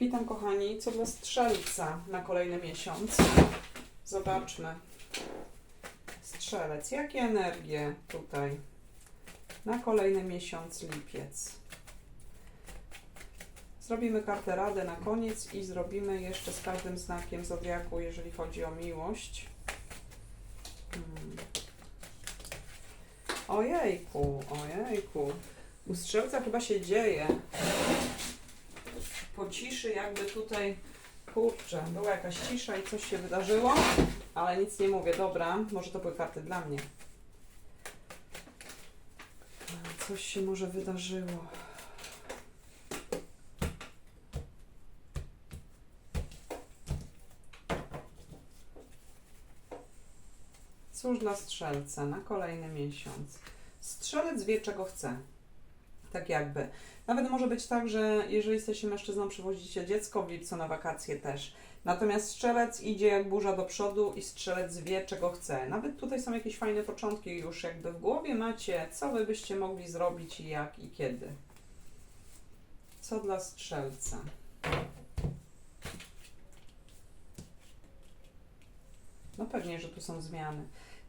Witam kochani, co dla strzelca na kolejny miesiąc. Zobaczmy. Strzelec, jakie energie tutaj na kolejny miesiąc lipiec. Zrobimy kartę radę na koniec i zrobimy jeszcze z każdym znakiem zodiaku, jeżeli chodzi o miłość. Hmm. Ojejku, ojejku. U strzelca chyba się dzieje ciszy jakby tutaj, kurczę, była jakaś cisza i coś się wydarzyło, ale nic nie mówię, dobra, może to były karty dla mnie. Coś się może wydarzyło. Cóż dla strzelca na kolejny miesiąc. Strzelec wie, czego chce. Tak jakby. Nawet może być tak, że jeżeli jesteście mężczyzną, przywozicie dziecko w lipcu na wakacje też. Natomiast strzelec idzie jak burza do przodu i strzelec wie, czego chce. Nawet tutaj są jakieś fajne początki już jakby w głowie macie, co wy byście mogli zrobić i jak i kiedy. Co dla strzelca? No pewnie, że tu są zmiany.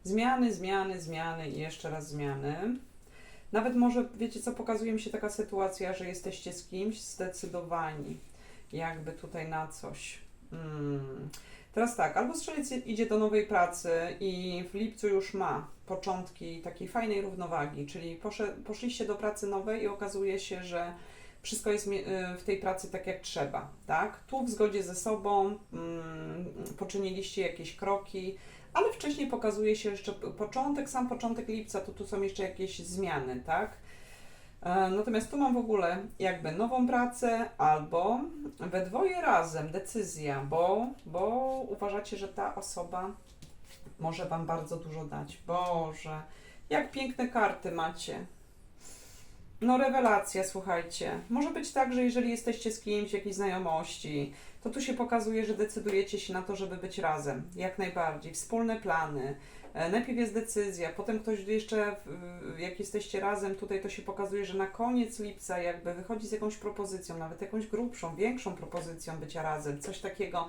Zmiany, zmiany, zmiany i jeszcze raz zmiany. Nawet może, wiecie co, pokazuje mi się taka sytuacja, że jesteście z kimś zdecydowani, jakby tutaj na coś. Hmm. Teraz tak, albo strzelec idzie do nowej pracy i w lipcu już ma początki takiej fajnej równowagi, czyli poszliście do pracy nowej i okazuje się, że wszystko jest y, w tej pracy tak jak trzeba, tak? Tu w zgodzie ze sobą mm, poczyniliście jakieś kroki, ale wcześniej pokazuje się jeszcze początek, sam początek lipca, to tu są jeszcze jakieś zmiany, tak? E, Natomiast tu mam w ogóle jakby nową pracę albo we dwoje razem decyzja, bo, bo uważacie, że ta osoba może Wam bardzo dużo dać. Boże, jak piękne karty macie. No rewelacja, słuchajcie. Może być tak, że jeżeli jesteście z kimś, jakiejś znajomości, to tu się pokazuje, że decydujecie się na to, żeby być razem. Jak najbardziej. Wspólne plany. E, Najpierw jest decyzja, potem ktoś jeszcze, jak jesteście razem, tutaj to się pokazuje, że na koniec lipca jakby wychodzi z jakąś propozycją, nawet jakąś grubszą, większą propozycją bycia razem, coś takiego.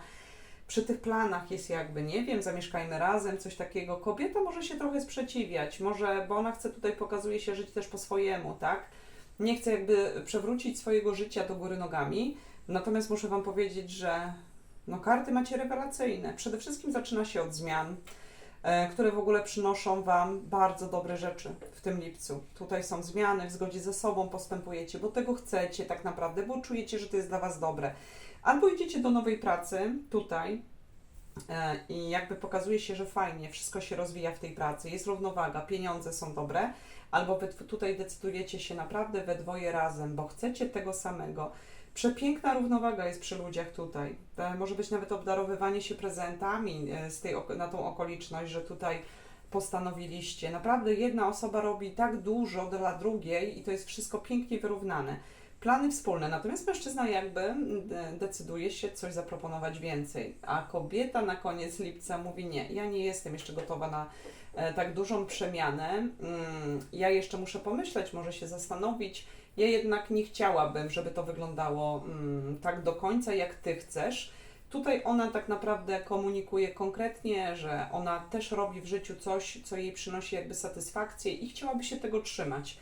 Przy tych planach jest jakby, nie wiem, zamieszkajmy razem, coś takiego. Kobieta może się trochę sprzeciwiać, może, bo ona chce tutaj, pokazuje się, żyć też po swojemu, tak? Nie chce jakby przewrócić swojego życia do góry nogami, natomiast muszę Wam powiedzieć, że no karty macie rewelacyjne. Przede wszystkim zaczyna się od zmian, które w ogóle przynoszą Wam bardzo dobre rzeczy w tym lipcu. Tutaj są zmiany, w zgodzie ze sobą postępujecie, bo tego chcecie tak naprawdę, bo czujecie, że to jest dla Was dobre. Albo idziecie do nowej pracy tutaj e, i jakby pokazuje się, że fajnie, wszystko się rozwija w tej pracy, jest równowaga, pieniądze są dobre, albo Wy tutaj decydujecie się naprawdę we dwoje razem, bo chcecie tego samego. Przepiękna równowaga jest przy ludziach tutaj. E, Może być nawet obdarowywanie się prezentami e, z tej, na tą okoliczność, że tutaj postanowiliście. Naprawdę jedna osoba robi tak dużo dla drugiej i to jest wszystko pięknie wyrównane. Plany wspólne, natomiast mężczyzna jakby de- decyduje się coś zaproponować więcej, a kobieta na koniec lipca mówi nie, ja nie jestem jeszcze gotowa na e, tak dużą przemianę, mm, ja jeszcze muszę pomyśleć, może się zastanowić, ja jednak nie chciałabym, żeby to wyglądało mm, tak do końca, jak ty chcesz. Tutaj ona tak naprawdę komunikuje konkretnie, że ona też robi w życiu coś, co jej przynosi jakby satysfakcję i chciałaby się tego trzymać.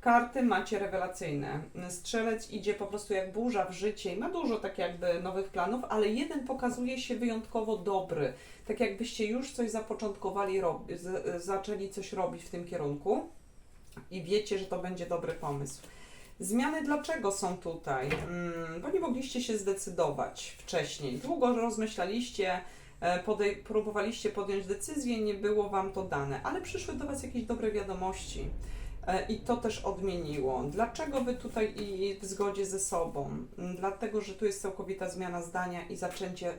Karty macie rewelacyjne. Strzelec idzie po prostu jak burza w życie i ma dużo tak jakby nowych planów, ale jeden pokazuje się wyjątkowo dobry. Tak jakbyście już coś zapoczątkowali, zaczęli coś robić w tym kierunku i wiecie, że to będzie dobry pomysł. Zmiany dlaczego są tutaj? Mm, bo nie mogliście się zdecydować wcześniej. Długo rozmyślaliście, e, podej- próbowaliście podjąć decyzję, nie było Wam to dane, ale przyszły do Was jakieś dobre wiadomości. E, I to też odmieniło. Dlaczego Wy tutaj i w zgodzie ze sobą? Mm, Dlatego, że tu jest całkowita zmiana zdania i zaczęcie,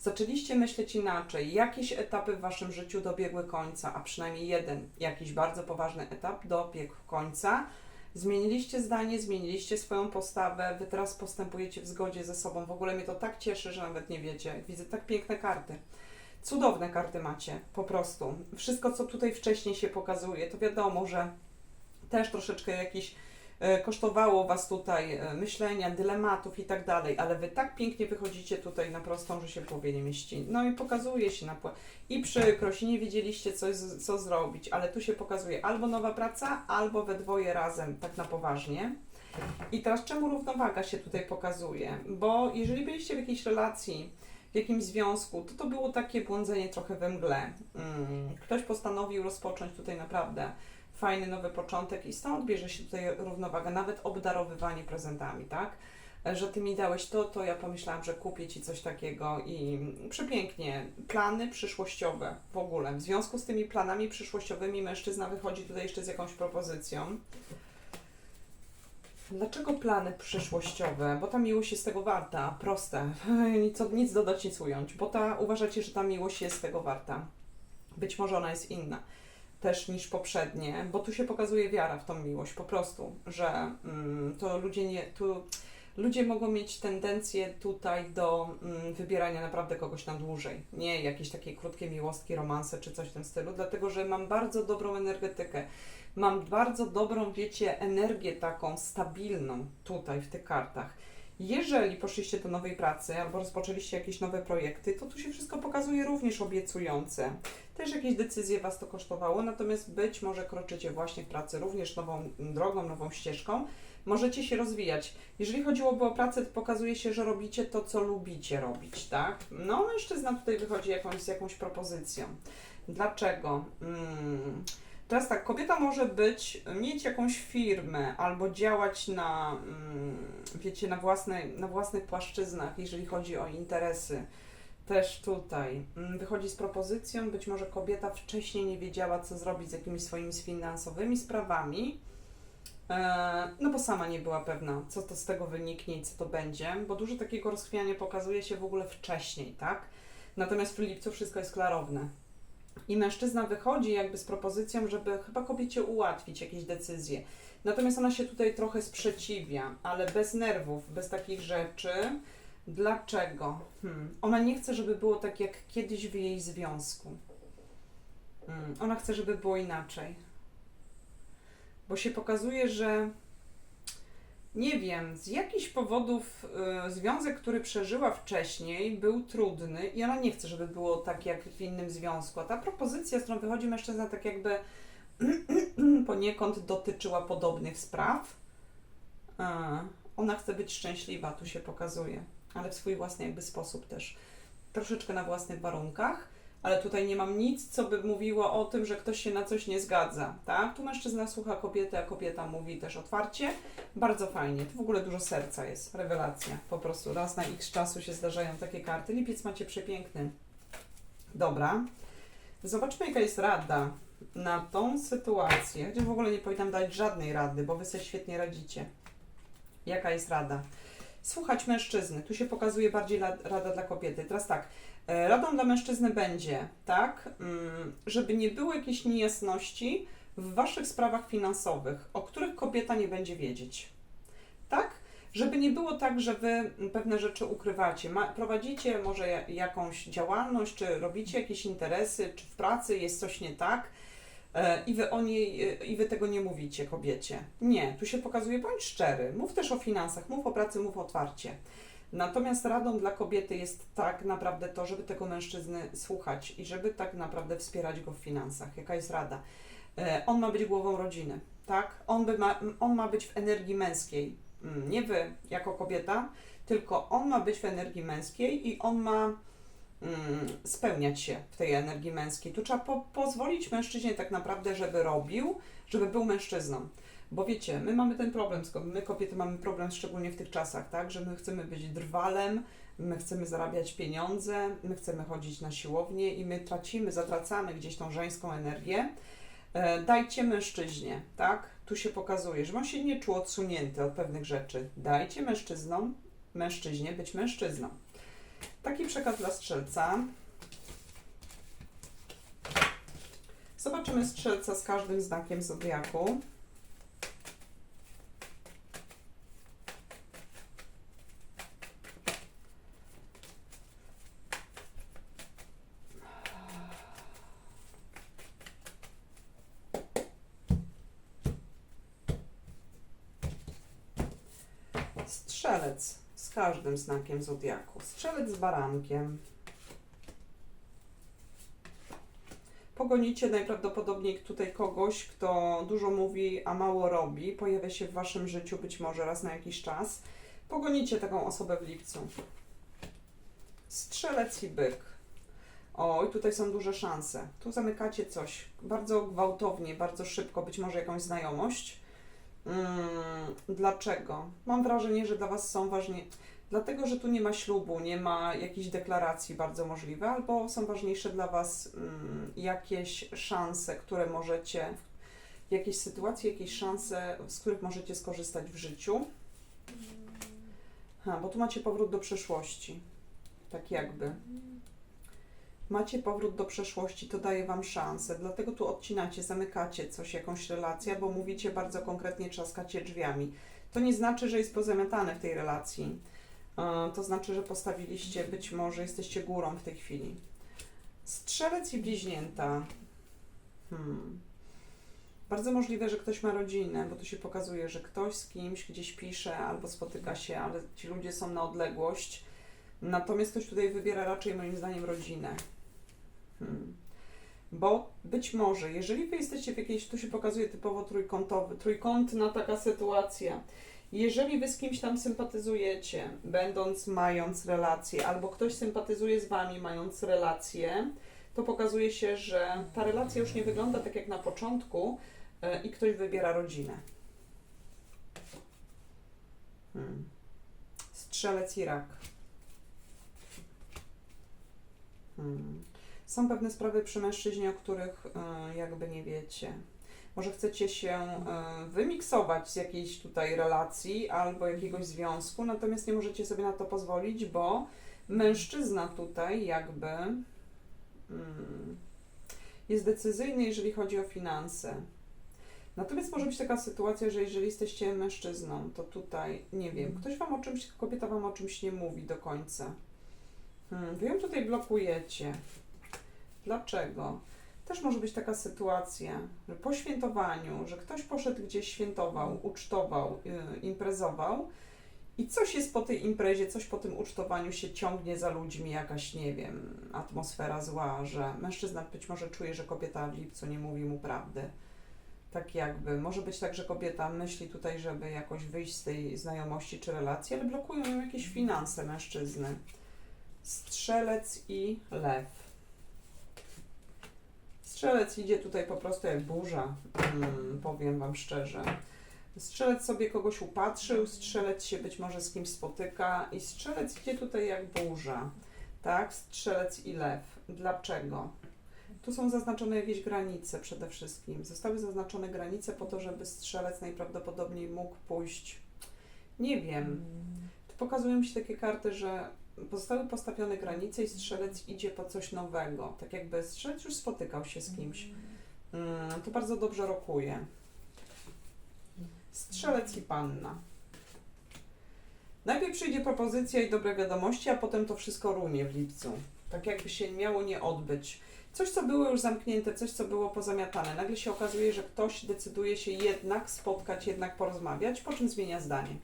zaczęliście myśleć inaczej. Jakieś etapy w Waszym życiu dobiegły końca, a przynajmniej jeden, jakiś bardzo poważny etap dobiegł końca. Zmieniliście zdanie, zmieniliście swoją postawę, Wy teraz postępujecie w zgodzie ze sobą. W ogóle mnie to tak cieszy, że nawet nie wiecie. Widzę tak piękne karty. Cudowne karty macie, po prostu. Wszystko, co tutaj wcześniej się pokazuje, to wiadomo, że też troszeczkę jakiś kosztowało Was tutaj e, myślenia, dylematów i tak dalej, ale Wy tak pięknie wychodzicie tutaj na prostą, że się głowie nie mieści. No i pokazuje się na płę. I przykrość, nie wiedzieliście co, co zrobić, ale tu się pokazuje albo nowa praca, albo we dwoje razem, tak na poważnie. I teraz czemu równowaga się tutaj pokazuje? Bo jeżeli byliście w jakiejś relacji, w jakimś związku, to to było takie błądzenie trochę we mgle. Mm, Ktoś postanowił rozpocząć tutaj naprawdę fajny nowy początek i stąd bierze się tutaj równowaga, nawet obdarowywanie prezentami, tak? Że ty mi dałeś to, to ja pomyślałam, że kupię ci coś takiego i przepięknie. Plany przyszłościowe w ogóle. W związku z tymi planami przyszłościowymi mężczyzna wychodzi tutaj jeszcze z jakąś propozycją. Dlaczego plany przyszłościowe? Bo ta miłość jest tego warta. Proste. Nic, nic dodać, nic ująć. Bo ta, uważacie, że ta miłość jest tego warta. Być może ona jest inna też niż poprzednie, bo tu się pokazuje wiara w tą miłość po prostu, że mm, to ludzie nie, tu ludzie mogą mieć tendencję tutaj do mm, wybierania naprawdę kogoś na dłużej, nie jakieś takie krótkie miłostki, romanse czy coś w tym stylu, dlatego że mam bardzo dobrą energetykę, mam bardzo dobrą, wiecie, energię taką stabilną tutaj w tych kartach. Jeżeli poszliście do nowej pracy albo rozpoczęliście jakieś nowe projekty, to tu się wszystko pokazuje również obiecujące. Też jakieś decyzje Was to kosztowało, natomiast być może kroczycie właśnie w pracy również nową drogą, nową ścieżką. Możecie się rozwijać. Jeżeli chodziłoby o pracę, to pokazuje się, że robicie to, co lubicie robić, tak? No, mężczyzna tutaj wychodzi jakąś, z jakąś propozycją. Dlaczego? Mm. Teraz tak, kobieta może być, mieć jakąś firmę albo działać na, mm, wiecie, na, własnej, na własnych płaszczyznach, jeżeli chodzi o interesy. Też tutaj mm, wychodzi z propozycją, być może kobieta wcześniej nie wiedziała, co zrobić z jakimiś swoimi finansowymi sprawami, e, no bo sama nie była pewna, co to z tego wyniknie i co to będzie, bo dużo takiego rozchwiania pokazuje się w ogóle wcześniej, tak? Natomiast w lipcu wszystko jest klarowne. I mężczyzna wychodzi jakby z propozycją, żeby chyba kobiecie ułatwić jakieś decyzje. Natomiast ona się tutaj trochę sprzeciwia, ale bez nerwów, bez takich rzeczy. Dlaczego? Hmm. Ona nie chce, żeby było tak jak kiedyś w jej związku. Hmm. Ona chce, żeby było inaczej. Bo się pokazuje, że nie wiem, z jakichś powodów y, związek, który przeżyła wcześniej, był trudny i ona nie chce, żeby było tak jak w innym związku. A ta propozycja, z którą wychodzi mężczyzna, tak jakby poniekąd dotyczyła podobnych spraw. Y, ona chce być szczęśliwa, tu się pokazuje, ale w swój własny jakby sposób też. Troszeczkę na własnych warunkach, ale tutaj nie mam nic, co by mówiło o tym, że ktoś się na coś nie zgadza, tak? Tu mężczyzna słucha kobiety, a kobieta mówi też otwarcie. Bardzo fajnie. Tu w ogóle dużo serca jest. Rewelacja. Po prostu raz na x czasu się zdarzają takie karty. Lipiec macie przepiękny. Dobra. Zobaczmy, jaka jest rada na tą sytuację. Chociaż w ogóle nie powinnam dać żadnej rady, bo wy sobie świetnie radzicie. Jaka jest rada? Słuchać mężczyzny. Tu się pokazuje bardziej rada dla kobiety. Teraz tak. E, Radą dla mężczyzny będzie, tak, mm, żeby nie było jakiejś niejasności w waszych sprawach finansowych, o których kobieta nie będzie wiedzieć. Tak? Żeby nie było tak, że wy pewne rzeczy ukrywacie. Ma, prowadzicie może ja- jakąś działalność, czy robicie jakieś interesy, czy w pracy jest coś nie tak e, i wy o niej, e, i wy tego nie mówicie kobiecie. Nie, tu się pokazuje, bądź szczery. Mów też o finansach, mów o pracy, mów otwarcie. Natomiast radą dla kobiety jest tak naprawdę to, żeby tego mężczyzny słuchać i żeby tak naprawdę wspierać go w finansach. Jaka jest rada? E, On ma być głową rodziny, tak? On, by ma, on ma być w energii męskiej. Mm, Nie wy jako kobieta, tylko on ma być w energii męskiej i on ma mm, spełniać się w tej energii męskiej. Tu trzeba po, pozwolić mężczyźnie tak naprawdę, żeby robił, żeby był mężczyzną. Bo wiecie, my mamy ten problem, my kobiety mamy problem szczególnie w tych czasach, tak, że my chcemy być drwalem, my chcemy zarabiać pieniądze, my chcemy chodzić na siłownię i my tracimy, zatracamy gdzieś tą żeńską energię. E, dajcie mężczyźnie, tak? Tu się pokazuje, że on się nie czuł odsunięty od pewnych rzeczy. Dajcie mężczyznom, mężczyźnie być mężczyzną. Taki przekaz dla strzelca. Zobaczymy strzelca z każdym znakiem zodiaku. Strzelec z każdym znakiem zodiaku. Strzelec z barankiem. Pogonicie najprawdopodobniej tutaj kogoś, kto dużo mówi, a mało robi. Pojawia się w waszym życiu być może raz na jakiś czas. Pogonicie taką osobę w lipcu. Strzelec i byk. Oj, tutaj są duże szanse. Tu zamykacie coś bardzo gwałtownie, bardzo szybko, być może jakąś znajomość. Mm, dlaczego? Mam wrażenie, że dla Was są ważni. Dlatego, że tu nie ma ślubu, nie ma jakichś deklaracji bardzo możliwe, albo są ważniejsze dla Was mm, jakieś szanse, które możecie, jakieś sytuacje, jakieś szanse, z których możecie skorzystać w życiu. Ha, bo tu macie powrót do przeszłości. Tak jakby. Macie powrót do przeszłości, to daje Wam szansę. Dlatego tu odcinacie, zamykacie coś, jakąś relację, bo mówicie bardzo konkretnie, trzaskacie drzwiami. To nie znaczy, że jest pozamiatane w tej relacji. E, To znaczy, że postawiliście, być może jesteście górą w tej chwili. Strzelec i bliźnięta. Hmm. Bardzo możliwe, że ktoś ma rodzinę, bo tu się pokazuje, że ktoś z kimś gdzieś pisze albo spotyka się, ale ci ludzie są na odległość. Natomiast ktoś tutaj wybiera raczej moim zdaniem rodzinę. Hmm. Bo być może, jeżeli wy jesteście w jakiejś, tu się pokazuje typowo trójkątowy, trójkątna taka sytuacja. Jeżeli wy z kimś tam sympatyzujecie, będąc, mając relację, albo ktoś sympatyzuje z wami, mając relację, to pokazuje się, że ta relacja już nie wygląda tak jak na początku e, i ktoś wybiera rodzinę. Hmm. Strzelec i rak. Hmm. Są pewne sprawy przy mężczyźnie, o których e, jakby nie wiecie. Może chcecie się e, wymiksować z jakiejś tutaj relacji albo jakiegoś związku, natomiast nie możecie sobie na to pozwolić, bo mężczyzna tutaj jakby mm, jest decyzyjny, jeżeli chodzi o finanse. Natomiast może być taka sytuacja, że jeżeli jesteście mężczyzną, to tutaj, nie wiem, ktoś wam o czymś, kobieta wam o czymś nie mówi do końca. Hmm, wy ją tutaj blokujecie. Dlaczego? Też może być taka sytuacja, że po świętowaniu, że ktoś poszedł gdzieś świętował, ucztował, yy, imprezował i coś jest po tej imprezie, coś po tym ucztowaniu się ciągnie za ludźmi, jakaś, nie wiem, atmosfera zła, że mężczyzna być może czuje, że kobieta w lipcu nie mówi mu prawdy. Tak jakby. Może być tak, że kobieta myśli tutaj, żeby jakoś wyjść z tej znajomości czy relacji, ale blokują ją jakieś finanse mężczyzny. Strzelec i lew. Strzelec idzie tutaj po prostu jak burza, mm, powiem Wam szczerze. Strzelec sobie kogoś upatrzył, strzelec się być może z kimś spotyka i strzelec idzie tutaj jak burza. Tak? Strzelec i lew. Dlaczego? Tu są zaznaczone jakieś granice przede wszystkim. Zostały zaznaczone granice po to, żeby strzelec najprawdopodobniej mógł pójść. Nie wiem. Tu pokazują się takie karty, że zostały postawione granice i strzelec idzie po coś nowego. Tak jakby strzelec już spotykał się z kimś. Mm, to bardzo dobrze rokuje. Strzelec i panna. Najpierw przyjdzie propozycja i dobre wiadomości, a potem to wszystko runie w lipcu. Tak jakby się miało nie odbyć. Coś, co było już zamknięte, coś, co było pozamiatane. Nagle się okazuje, że ktoś decyduje się jednak spotkać, jednak porozmawiać, po czym zmienia zdanie.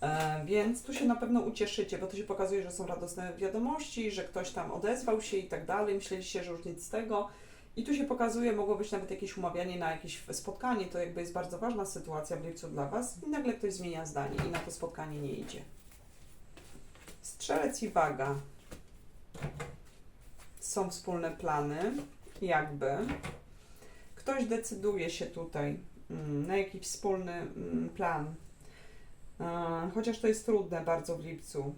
E, więc tu się na pewno ucieszycie, bo tu się pokazuje, że są radosne wiadomości, że ktoś tam odezwał się i tak dalej. Myśleliście, że już nic z tego. I tu się pokazuje, mogło być nawet jakieś umawianie na jakieś spotkanie. To jakby jest bardzo ważna sytuacja w lipcu dla Was. I nagle ktoś zmienia zdanie i na to spotkanie nie idzie. Strzelec i waga. Są wspólne plany, jakby. Ktoś decyduje się tutaj mm, na jakiś wspólny mm, plan. E, Chociaż to jest trudne bardzo w lipcu,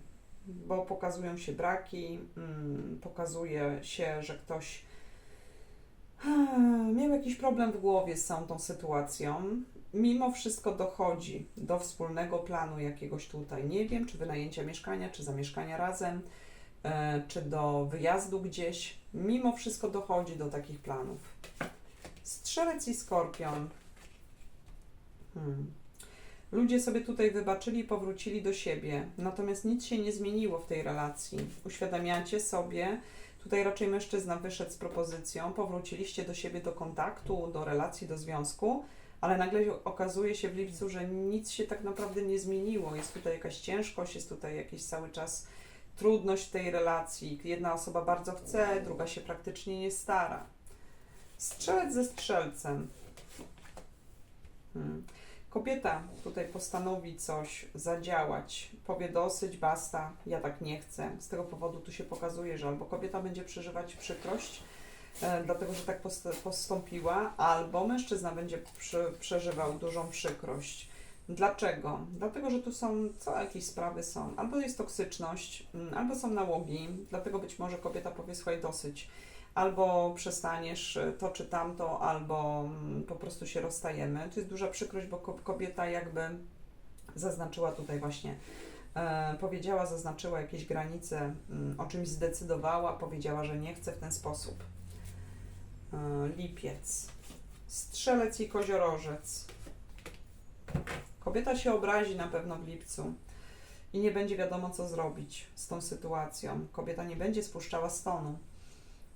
bo pokazują się braki, mm, pokazuje się, że ktoś miał jakiś problem w głowie z całą tą sytuacją. Mimo wszystko dochodzi do wspólnego planu jakiegoś tutaj, nie wiem, czy wynajęcia mieszkania, czy zamieszkania razem, e, czy do wyjazdu gdzieś. Mimo wszystko dochodzi do takich planów. Strzelec i skorpion. Hmm. Ludzie sobie tutaj wybaczyli i powrócili do siebie, natomiast nic się nie zmieniło w tej relacji. Uświadamiacie sobie, tutaj raczej mężczyzna wyszedł z propozycją, powróciliście do siebie do kontaktu, do relacji, do związku, ale nagle okazuje się w lipcu, że nic się tak naprawdę nie zmieniło. Jest tutaj jakaś ciężkość, jest tutaj jakiś cały czas trudność w tej relacji. Jedna osoba bardzo chce, druga się praktycznie nie stara. Strzelec ze strzelcem. Hmm. Kobieta tutaj postanowi coś zadziałać, powie dosyć, basta, ja tak nie chcę. Z tego powodu tu się pokazuje, że albo kobieta będzie przeżywać przykrość, e, dlatego że tak post- postąpiła, albo mężczyzna będzie przeżywał dużą przykrość. Dlaczego? Dlatego, że tu są, co jakieś sprawy są. Albo jest toksyczność, mm, albo są nałogi, dlatego być może kobieta powie, słuchaj, dosyć. Albo przestaniesz y, to czy tamto, albo mm, po prostu się rozstajemy. To jest duża przykrość, bo ko- kobieta jakby zaznaczyła tutaj właśnie, e, powiedziała, zaznaczyła jakieś granice, mm, o czymś zdecydowała, powiedziała, że nie chce w ten sposób. E, lipiec. Strzelec i koziorożec. Kobieta się obrazi na pewno w lipcu i nie będzie wiadomo, co zrobić z tą sytuacją. Kobieta nie będzie spuszczała stonu.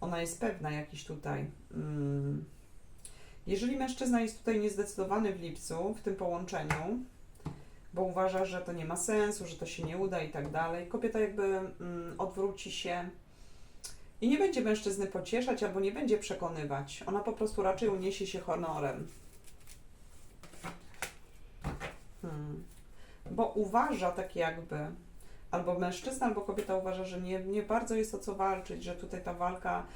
Ona jest pewna jakiś tutaj. Mm. Jeżeli mężczyzna jest tutaj niezdecydowany w lipcu, w tym połączeniu, bo uważa, że to nie ma sensu, że to się nie uda i tak dalej, kobieta jakby mm, odwróci się i nie będzie mężczyzny pocieszać albo nie będzie przekonywać. Ona po prostu raczej uniesie się honorem. Hmm. Bo uważa tak jakby, albo mężczyzna, albo kobieta uważa, że nie, nie bardzo jest o co walczyć, że tutaj ta walka,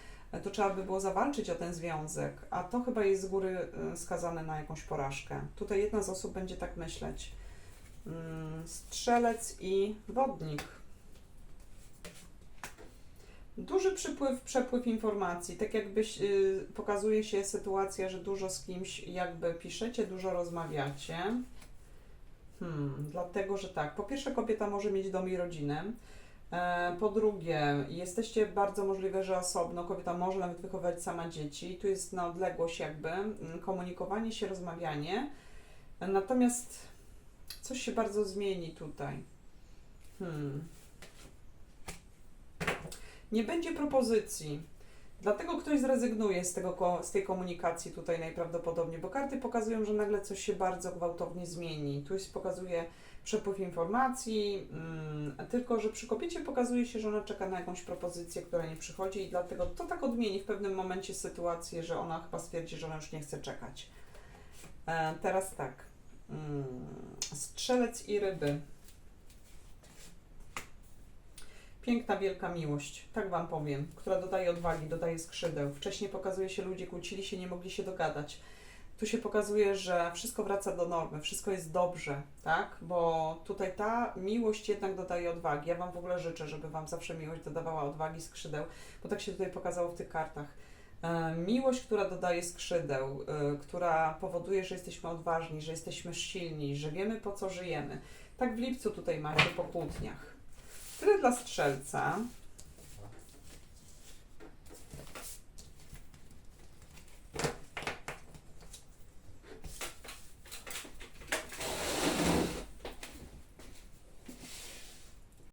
to trzeba by było zawalczyć o ten związek, a to chyba jest z góry e, skazane na jakąś porażkę. Tutaj jedna z osób będzie tak myśleć. Mm, Strzelec i wodnik. Duży przypływ, przepływ informacji. Tak jakby y, pokazuje się sytuacja, że dużo z kimś jakby piszecie, dużo rozmawiacie. Hmm, dlatego, że tak, po pierwsze kobieta może mieć dom i rodzinę, e, po drugie jesteście bardzo możliwe, że osobno, kobieta może nawet wychować sama dzieci, tu jest na odległość jakby, mm, komunikowanie się, rozmawianie, natomiast coś się bardzo zmieni tutaj. Hmm. Nie będzie propozycji. Dlatego ktoś zrezygnuje z, tego, z tej komunikacji tutaj najprawdopodobniej, bo karty pokazują, że nagle coś się bardzo gwałtownie zmieni. Tu jest, pokazuje przepływ informacji, mm, tylko że przy kobiecie pokazuje się, że ona czeka na jakąś propozycję, która nie przychodzi i dlatego to tak odmieni w pewnym momencie sytuację, że ona chyba stwierdzi, że ona już nie chce czekać. E, teraz tak. Mm, strzelec i ryby. Piękna, wielka miłość, tak Wam powiem, która dodaje odwagi, dodaje skrzydeł. Wcześniej pokazuje się, ludzie kłócili się, nie mogli się dogadać. Tu się pokazuje, że wszystko wraca do normy, wszystko jest dobrze, tak? Bo tutaj ta miłość jednak dodaje odwagi. Ja Wam w ogóle życzę, żeby Wam zawsze miłość dodawała odwagi, skrzydeł, bo tak się tutaj pokazało w tych kartach. E, Miłość, która dodaje skrzydeł, e, która powoduje, że jesteśmy odważni, że jesteśmy silni, że wiemy po co żyjemy. Tak w lipcu tutaj macie po kłótniach. Tyle dla strzelca.